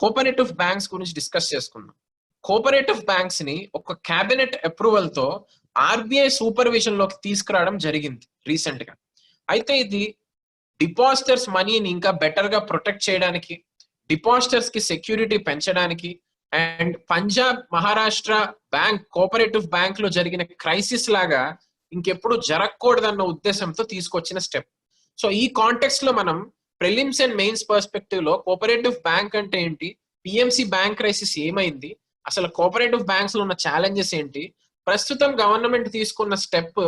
Cooperative banks గురించి discuss చేసుకుందాం. కోఆపరేటివ్ బ్యాంక్స్ని ఒక క్యాబినెట్ అప్రూవల్తో ఆర్బీఐ సూపర్విజన్లోకి తీసుకురావడం జరిగింది రీసెంట్గా. అయితే ఇది డిపాజిటర్స్ మనీని ఇంకా బెటర్గా ప్రొటెక్ట్ చేయడానికి డిపాజిటర్స్కి సెక్యూరిటీ పెంచడానికి and Punjab Maharashtra bank cooperative బ్యాంక్లో జరిగిన క్రైసిస్ లాగా ఇంకెప్పుడు జరగకూడదన్న ఉద్దేశంతో తీసుకొచ్చిన స్టెప్ సో ఈ కాంటెక్స్ట్లో మనం ప్రిలిమ్స్ అండ్ మెయిన్స్ పర్స్పెక్టివ్లో కోఆపరేటివ్ బ్యాంక్ అంటే ఏంటి? పిఎంసి బ్యాంక్ క్రైసిస్ ఏమైంది? అసలు కోఆపరేటివ్ బ్యాంక్స్లో ఉన్న ఛాలెంజెస్ ఏంటి? ప్రస్తుతం గవర్నమెంట్ తీసుకున్న స్టెప్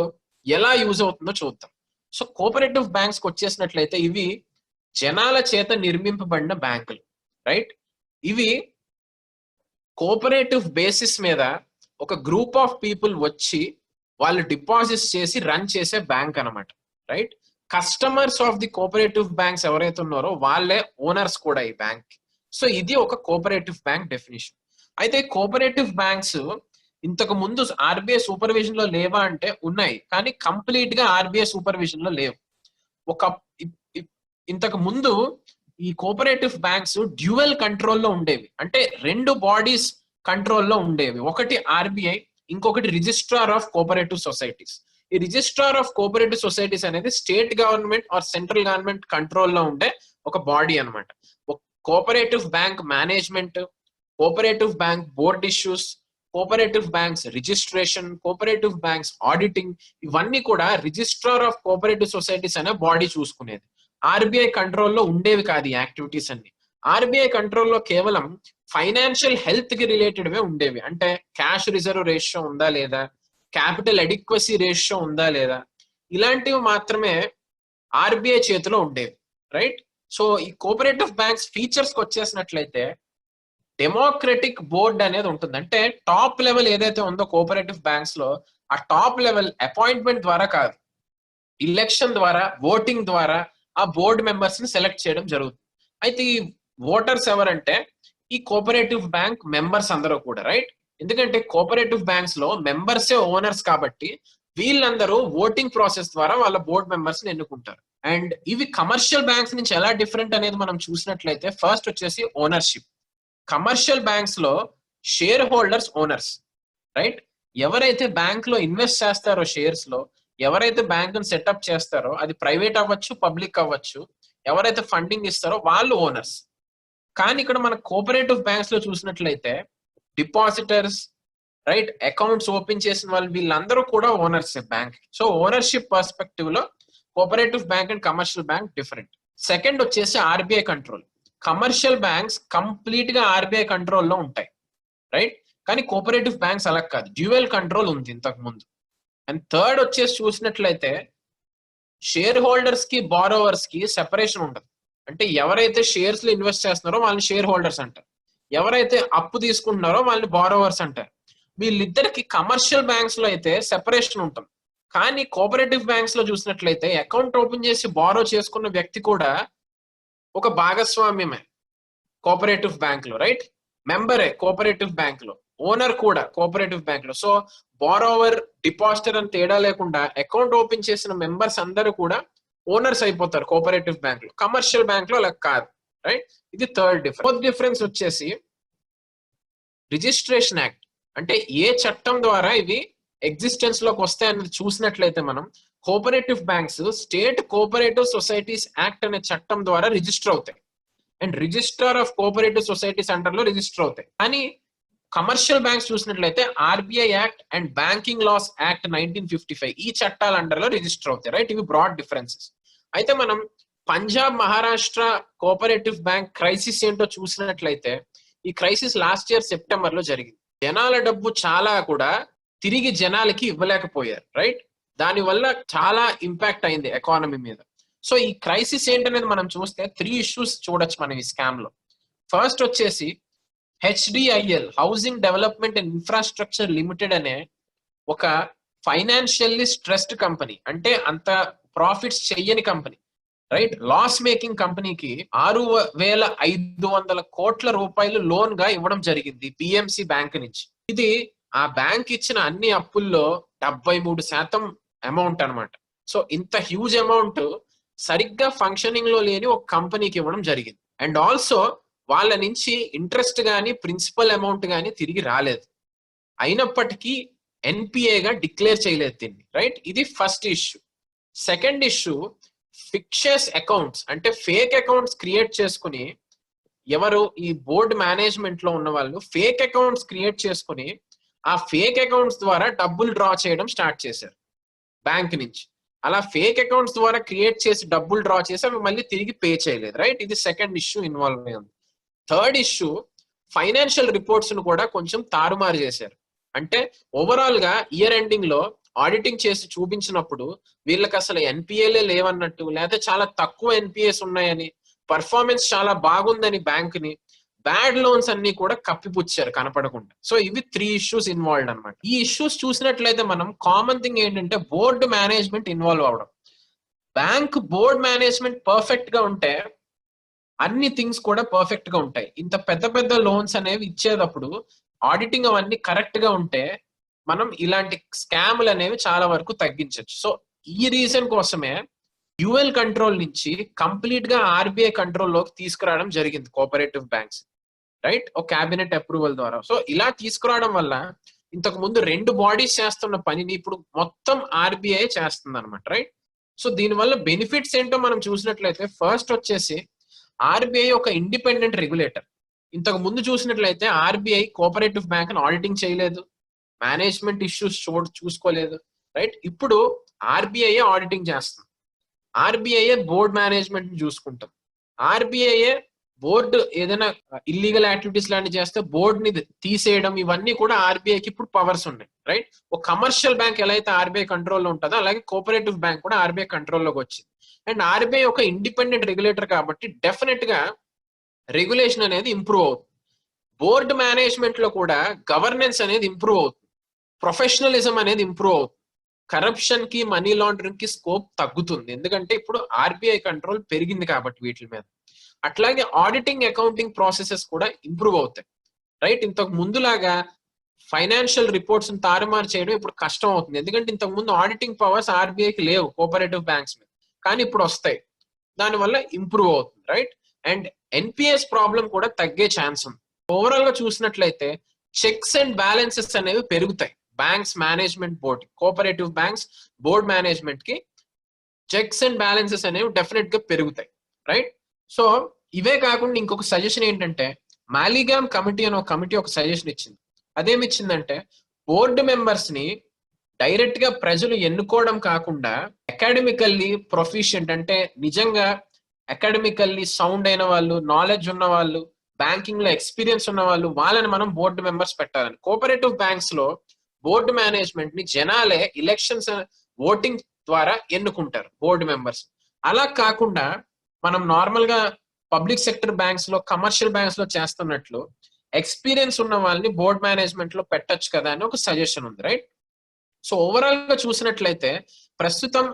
ఎలా యూజ్ అవుతుందో చూద్దాం. సో కోఆపరేటివ్ బ్యాంక్స్ వచ్చేసినట్లయితే ఇవి జనాల చేత నిర్మింపబడిన బ్యాంకులు రైట్ ఇవి కోఆపరేటివ్ బేసిస్ మీద ఒక గ్రూప్ ఆఫ్ పీపుల్ వచ్చి వాళ్ళు డిపాజిట్స్ చేసి రన్ చేసే బ్యాంక్ అన్నమాట right customers of the cooperative banks ఎవరైతే ఉన్నారో వాళ్ళే ఓనర్స్ కూడా ఈ బ్యాంక్ సో ఇది ఒక కోఆపరేటివ్ బ్యాంక్ డెఫినేషన్. అయితే కోఆపరేటివ్ బ్యాంక్స్ ఇంతకు ముందు ఆర్బీఐ సూపర్విజన్లో లేవా అంటే ఉన్నాయి కానీ కంప్లీట్గా ఆర్బీఐ సూపర్విజన్లో లేవు. ఒక ఇంతకు ముందు ఈ కోఆపరేటివ్ బ్యాంక్స్ డ్యూయల్ కంట్రోల్లో ఉండేవి. అంటే రెండు బాడీస్ కంట్రోల్లో ఉండేవి. ఒకటి ఆర్బీఐ ఇంకొకటి రిజిస్ట్రార్ ఆఫ్ కోఆపరేటివ్ సొసైటీస్. ఈ రిజిస్ట్రార్ ఆఫ్ కోఆపరేటివ్ సొసైటీస్ అనేది state government or central government కంట్రోల్లో ఉండే ఒక బాడీ అన్నమాట. Cooperative bank management cooperative bank board issues cooperative banks registration cooperative banks auditing ఇవన్నీ కూడా రిజిస్ట్రార్ ఆఫ్ కోఆపరేటివ్ సొసైటీస్ అనే body చూసుకునేది. ఆర్బీఐ కంట్రోల్లో ఉండేవి కాదు ఈ యాక్టివిటీస్ అన్ని. ఆర్బీఐ కంట్రోల్లో కేవలం ఫైనాన్షియల్ హెల్త్కి రిలేటెడ్ వే ఉండేవి. అంటే క్యాష్ రిజర్వ్ రేషియో ఉందా లేదా? క్యాపిటల్ అడిక్వసీ రేషియో ఉందా లేదా? ఇలాంటివి మాత్రమే ఆర్బీఐ చేతిలో ఉండేవి రైట్ సో ఈ కోఆపరేటివ్ బ్యాంక్స్ ఫీచర్స్కి వచ్చేసినట్లయితే డెమోక్రటిక్ బోర్డ్ అనేది ఉంటుంది. అంటే టాప్ లెవెల్ ఏదైతే ఉందో కోఆపరేటివ్ బ్యాంక్స్లో ఆ టాప్ లెవెల్ అపాయింట్మెంట్ ద్వారా కాదు. ఇలెక్షన్ ద్వారా ఓటింగ్ ద్వారా ఆ బోర్డు మెంబర్స్ని సెలెక్ట్ చేయడం జరుగుతుంది. అయితే ఈ ఓటర్స్ ఎవరంటే ఈ కోఆపరేటివ్ బ్యాంక్ మెంబర్స్ అందరూ కూడా రైట్ ఎందుకంటే కోఆపరేటివ్ బ్యాంక్స్లో మెంబర్సే ఓనర్స్ కాబట్టి వీళ్ళందరూ ఓటింగ్ ప్రాసెస్ ద్వారా వాళ్ళ బోర్డ్ మెంబర్స్ని ఎన్నుకుంటారు. అండ్ ఇవి కమర్షియల్ బ్యాంక్స్ నుంచి ఎలా డిఫరెంట్ అనేది మనం చూసినట్లయితే ఫస్ట్ వచ్చేసి ఓనర్షిప్ కమర్షియల్ బ్యాంక్స్లో షేర్ హోల్డర్స్ ఓనర్స్ రైట్ ఎవరైతే బ్యాంక్లో ఇన్వెస్ట్ చేస్తారో షేర్స్లో ఎవరైతే బ్యాంక్ సెటప్ చేస్తారో అది ప్రైవేట్ అవ్వచ్చు పబ్లిక్ అవ్వచ్చు ఎవరైతే ఫండింగ్ ఇస్తారో వాళ్ళు ఓనర్స్ కానీ ఇక్కడ మన కోఆపరేటివ్ బ్యాంక్స్లో చూసినట్లయితే డిపాజిటర్స్ రైట్ అకౌంట్స్ ఓపెన్ చేసిన వాళ్ళు వీళ్ళందరూ కూడా owners bank so ownership పర్స్పెక్టివ్లో cooperative bank and commercial bank different second వచ్చేసి ఆర్బీఐ కంట్రోల్ కమర్షియల్ బ్యాంక్స్ కంప్లీట్గా ఆర్బీఐ కంట్రోల్లో ఉంటాయి రైట్ కానీ కోఆపరేటివ్ బ్యాంక్స్ అలా కాదు. డ్యూయల్ కంట్రోల్ ఉంది ఇంతకు ముందు. అండ్ థర్డ్ వచ్చేసి చూసినట్లయితే షేర్ హోల్డర్స్కి బారోవర్స్కి సెపరేషన్ ఉండదు. అంటే ఎవరైతే షేర్స్లో ఇన్వెస్ట్ చేస్తున్నారో వాళ్ళని షేర్ హోల్డర్స్ అంటారు. ఎవరైతే అప్పు తీసుకుంటున్నారో వాళ్ళని బారోవర్స్ అంటారు. వీళ్ళిద్దరికి కమర్షియల్ బ్యాంక్స్లో అయితే సెపరేషన్ ఉంటుంది కానీ కోఆపరేటివ్ బ్యాంక్స్లో చూసినట్లయితే అకౌంట్ ఓపెన్ చేసి బారో చేసుకున్న వ్యక్తి కూడా ఒక భాగస్వామ్యమే. కోఆపరేటివ్ బ్యాంక్లో రైట్ మెంబరే కోఆపరేటివ్ బ్యాంక్లో. ఓనర్ కూడా కోఆపరేటివ్ బ్యాంక్లో. సో బారోవర్ డిపాజిటర్ అని తేడా లేకుండా అకౌంట్ ఓపెన్ చేసిన మెంబర్స్ అందరూ కూడా ఓనర్స్ అయిపోతారు కోఆపరేటివ్ బ్యాంక్లో. కమర్షియల్ బ్యాంక్లో అలా కాదు. రైట్ ఇది థర్డ్ డిఫరెన్స్ ఫోర్త్ డిఫరెన్స్ వచ్చేసి రిజిస్ట్రేషన్ యాక్ట్ అంటే ఏ చట్టం ద్వారా ఇవి ఎగ్జిస్టెన్స్లోకి వస్తాయని చూసినట్లయితే మనం cooperative banks state cooperative societies act అనే చట్టం ద్వారా రిజిస్టర్ అవుతాయి. And register of cooperative societies అండర్లో register అవుతాయి. కానీ కమర్షియల్ బ్యాంక్స్ చూసినట్లయితే RBI act and banking laws act nineteen fifty five ఈ చట్టాల అండర్లో రిజిస్టర్ అవుతాయి. రైట్ ఇవి బ్రాడ్ డిఫరెన్సెస్ అయితే మనం Punjab Maharashtra cooperative bank crisis ఏంటో చూసినట్లయితే ఈ క్రైసిస్ లాస్ట్ ఇయర్ సెప్టెంబర్లో జరిగింది. జనాల డబ్బు చాలా కూడా తిరిగి జనాలకి ఇవ్వలేకపోయారు రైట్? దాని వల్ల చాలా ఇంపాక్ట్ అయింది ఎకానమీ మీద. సో ఈ క్రైసిస్ ఏంటనేది మనం చూస్తే త్రీ ఇష్యూస్ చూడొచ్చు మనం ఈ స్కామ్లో ఫస్ట్ వచ్చేసి HDIL housing development and infrastructure limited అనే ఒక ఫైనాన్షియల్లీ స్ట్రెస్డ్ కంపెనీ అంటే అంత ప్రాఫిట్స్ చెయ్యని కంపెనీ. రైట్ లాస్ మేకింగ్ కంపెనీకి ఆరు వేల ఐదు వందల కోట్ల రూపాయలు లోన్గా ఇవ్వడం జరిగింది పిఎంసి బ్యాంక్ నుంచి. ఇది ఆ బ్యాంక్ ఇచ్చిన అన్ని అప్పుల్లో డెబ్బై మూడు శాతం అమౌంట్ అన్నమాట. సో ఇంత హ్యూజ్ అమౌంట్ సరిగ్గా ఫంక్షనింగ్లో లేని ఒక కంపెనీకి ఇవ్వడం జరిగింది. అండ్ ఆల్సో వాళ్ళ నుంచి ఇంట్రెస్ట్ కానీ ప్రిన్సిపల్ అమౌంట్ కానీ తిరిగి రాలేదు. అయినప్పటికీ ఎన్పిఏగా డిక్లేర్ చేయలేదు దీన్ని. రైట్ ఇది first issue second issue fictitious accounts అంటే ఫేక్ అకౌంట్స్ క్రియేట్ చేసుకుని ఎవరు ఈ బోర్డు మేనేజ్మెంట్లో ఉన్న వాళ్ళు ఫేక్ అకౌంట్స్ క్రియేట్ చేసుకుని ఆ ఫేక్ అకౌంట్స్ ద్వారా డబ్బులు డ్రా చేయడం స్టార్ట్ చేశారు. బ్యాంక్ నుంచి. అలా ఫేక్ అకౌంట్స్ ద్వారా క్రియేట్ చేసి డబ్బులు డ్రా చేసి అవి మళ్ళీ తిరిగి పే చేయలేదు రైట్ ఇది సెకండ్ ఇష్యూ ఇన్వాల్వ్ అయింది థర్డ్ ఇష్యూ ఫైనాన్షియల్ రిపోర్ట్స్ను కూడా కొంచెం తారుమారు చేశారు. అంటే ఓవరాల్గా ఇయర్ ఎండింగ్లో ఆడిటింగ్ చేసి చూపించినప్పుడు వీళ్ళకి అసలు ఎన్పిఏలే లేవన్నట్టు లేదా చాలా తక్కువ ఎన్పిఎస్ ఉన్నాయని పర్ఫార్మెన్స్ చాలా బాగుందని బ్యాంక్ని బ్యాడ్ లోన్స్ అన్ని కూడా కప్పిపుచ్చారు కనపడకుండా. సో ఇవి త్రీ ఇష్యూస్ ఇన్వాల్వ్డ్ అనమాట ఈ ఇష్యూస్ చూసినట్లయితే మనం కామన్ థింగ్ ఏంటంటే బోర్డు మేనేజ్మెంట్ ఇన్వాల్వ్ అవడం బ్యాంక్ బోర్డ్ మేనేజ్మెంట్ పర్ఫెక్ట్గా ఉంటే అన్ని థింగ్స్ కూడా పర్ఫెక్ట్గా ఉంటాయి. ఇంత పెద్ద పెద్ద లోన్స్ అనేవి ఇచ్చేటప్పుడు ఆడిటింగ్ అవన్నీ కరెక్ట్గా ఉంటే మనం ఇలాంటి స్కామ్లు అనేవి చాలా వరకు తగ్గించవచ్చు సో ఈ రీజన్ కోసమే యుఎల్ కంట్రోల్ నుంచి కంప్లీట్గా ఆర్బీఐ కంట్రోల్లోకి తీసుకురావడం జరిగింది కోఆపరేటివ్ బ్యాంక్స్. రైట్? ఒక క్యాబినెట్ అప్రూవల్ ద్వారా. సో ఇలా తీసుకురావడం వల్ల ఇంతకు ముందు రెండు బాడీస్ చేస్తున్న పనిని ఇప్పుడు మొత్తం ఆర్బీఐ చేస్తుంది అనమాట రైట్? సో దీనివల్ల బెనిఫిట్స్ ఏంటో మనం చూసినట్లయితే ఫస్ట్ వచ్చేసి ఆర్బీఐ ఒక ఇండిపెండెంట్ రెగ్యులేటర్. ఇంతకు ముందు చూసినట్లయితే ఆర్బీఐ కోఆపరేటివ్ బ్యాంక్ ఆడిటింగ్ చేయలేదు. మేనేజ్మెంట్ ఇష్యూస్ చూ చూసుకోలేదు రైట్? ఇప్పుడు ఆర్బీఐ ఆడిటింగ్ చేస్తుంది. ఆర్బీఐ బోర్డ్ మేనేజ్మెంట్ చూసుకుంటాం. ఆర్బీఐ బోర్డు ఏదైనా ఇల్లీగల్ యాక్టివిటీస్ లాంటివి చేస్తే బోర్డ్ని తీసేయడం ఇవన్నీ కూడా ఆర్బీఐకి ఇప్పుడు పవర్స్ ఉన్నాయి రైట్? ఒక కమర్షియల్ బ్యాంక్ ఎలా అయితే ఆర్బీఐ కంట్రోల్లో ఉంటుందో అలాగే కోఆపరేటివ్ బ్యాంక్ కూడా ఆర్బీఐ కంట్రోల్లోకి వచ్చింది. అండ్ ఆర్బీఐ ఒక ఇండిపెండెంట్ రెగ్యులేటర్ కాబట్టి డెఫినెట్గా రెగ్యులేషన్ అనేది ఇంప్రూవ్ అవుతుంది. బోర్డు మేనేజ్మెంట్లో కూడా గవర్నెన్స్ అనేది ఇంప్రూవ్ అవుతుంది. ప్రొఫెషనలిజం అనేది ఇంప్రూవ్ అవుతుంది. కరప్షన్కి మనీ లాండరింగ్కి స్కోప్ తగ్గుతుంది. ఎందుకంటే ఇప్పుడు ఆర్బీఐ కంట్రోల్ పెరిగింది కాబట్టి వీటి మీద. అట్లాగే ఆడిటింగ్ అకౌంటింగ్ ప్రాసెసెస్ కూడా ఇంప్రూవ్ అవుతాయి. రైట్? ఇంతకు ముందులాగా ఫైనాన్షియల్ రిపోర్ట్స్ తారుమారు చేయడం ఇప్పుడు కష్టం అవుతుంది. ఎందుకంటే ఇంతకు ముందు ఆడిటింగ్ పవర్స్ ఆర్బీఐకి లేవు కోఆపరేటివ్ బ్యాంక్స్ మీద. కానీ ఇప్పుడు వస్తాయి. దానివల్ల ఇంప్రూవ్ అవుతుంది. రైట్? అండ్ ఎన్పిఎస్ ప్రాబ్లం కూడా తగ్గే ఛాన్స్ ఉంది. ఓవరాల్గా చూసినట్లయితే చెక్స్ అండ్ బ్యాలెన్సెస్ అనేవి పెరుగుతాయి. Banks management board cooperative banks board మేనేజ్మెంట్కి చెక్స్ అండ్ బ్యాలెన్సెస్ అనేవి డెఫినెట్గా పెరుగుతాయి రైట్ సో ఇవే కాకుండా ఇంకొక సజెషన్ ఏంటంటే మాలిగామ్ కమిటీ అని ఒక కమిటీ ఒక సజెషన్ ఇచ్చింది. అదేమి ఇచ్చిందంటే బోర్డు మెంబర్స్ని డైరెక్ట్గా ప్రజలు ఎన్నుకోవడం కాకుండా అకాడమికల్లీ ప్రొఫిషియంట్ అంటే నిజంగా అకాడమికల్లీ సౌండ్ అయిన వాళ్ళు నాలెడ్జ్ ఉన్న వాళ్ళు బ్యాంకింగ్లో ఎక్స్పీరియన్స్ ఉన్న వాళ్ళు వాళ్ళని మనం బోర్డు మెంబర్స్ పెట్టాలని. కోఆపరేటివ్ బ్యాంక్స్లో బోర్డు మేనేజ్మెంట్ని జనాలే ఎలక్షన్స్ ఓటింగ్ ద్వారా ఎన్నుకుంటారు బోర్డు మెంబర్స్. అలా కాకుండా మనం నార్మల్గా పబ్లిక్ సెక్టర్ బ్యాంక్స్లో కమర్షియల్ బ్యాంక్స్లో చేస్తున్నట్లు ఎక్స్పీరియన్స్ ఉన్న వాళ్ళని బోర్డ్ మేనేజ్మెంట్లో పెట్టొచ్చు కదా అని ఒక సజెషన్ ఉంది రైట్? సో ఓవరాల్గా చూసినట్లయితే ప్రస్తుతం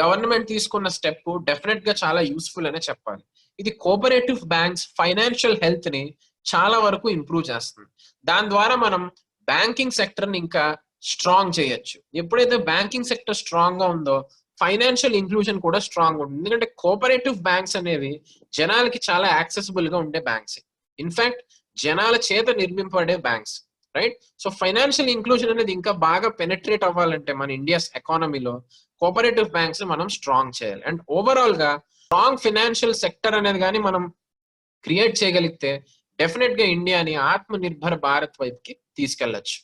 గవర్నమెంట్ తీసుకున్న స్టెప్ డెఫినెట్గా చాలా యూస్ఫుల్ అనే చెప్పాలి. ఇది కోఆపరేటివ్ బ్యాంక్స్ ఫైనాన్షియల్ హెల్త్ని చాలా వరకు ఇంప్రూవ్ చేస్తుంది. దాని ద్వారా మనం బ్యాంకింగ్ సెక్టర్ని ఇంకా స్ట్రాంగ్ చేయొచ్చు. ఎప్పుడైతే బ్యాంకింగ్ సెక్టర్ స్ట్రాంగ్గా ఉందో ఫైనాన్షియల్ ఇంక్లూజన్ కూడా స్ట్రాంగ్ ఉంటుంది. ఎందుకంటే కోఆపరేటివ్ బ్యాంక్స్ అనేవి జనాలకి చాలా యాక్సెసిబుల్గా ఉండే బ్యాంక్స్. ఇన్ఫాక్ట్ జనాల చేత నిర్మింపబడే banks right? So financial inclusion అనేది ఇంకా బాగా పెనట్రేట్ అవ్వాలంటే మన ఇండియాస్ ఎకానమీలో కోఆపరేటివ్ బ్యాంక్స్ మనం స్ట్రాంగ్ చేయాలి. అండ్ ఓవరాల్గా స్ట్రాంగ్ ఫైనాన్షియల్ సెక్టర్ అనేది కానీ మనం క్రియేట్ చేయగలిగితే డెఫినెట్గా ఇండియాని ఆత్మ నిర్భర భారత్ వైపుకి తీసుకెళ్ళొచ్చు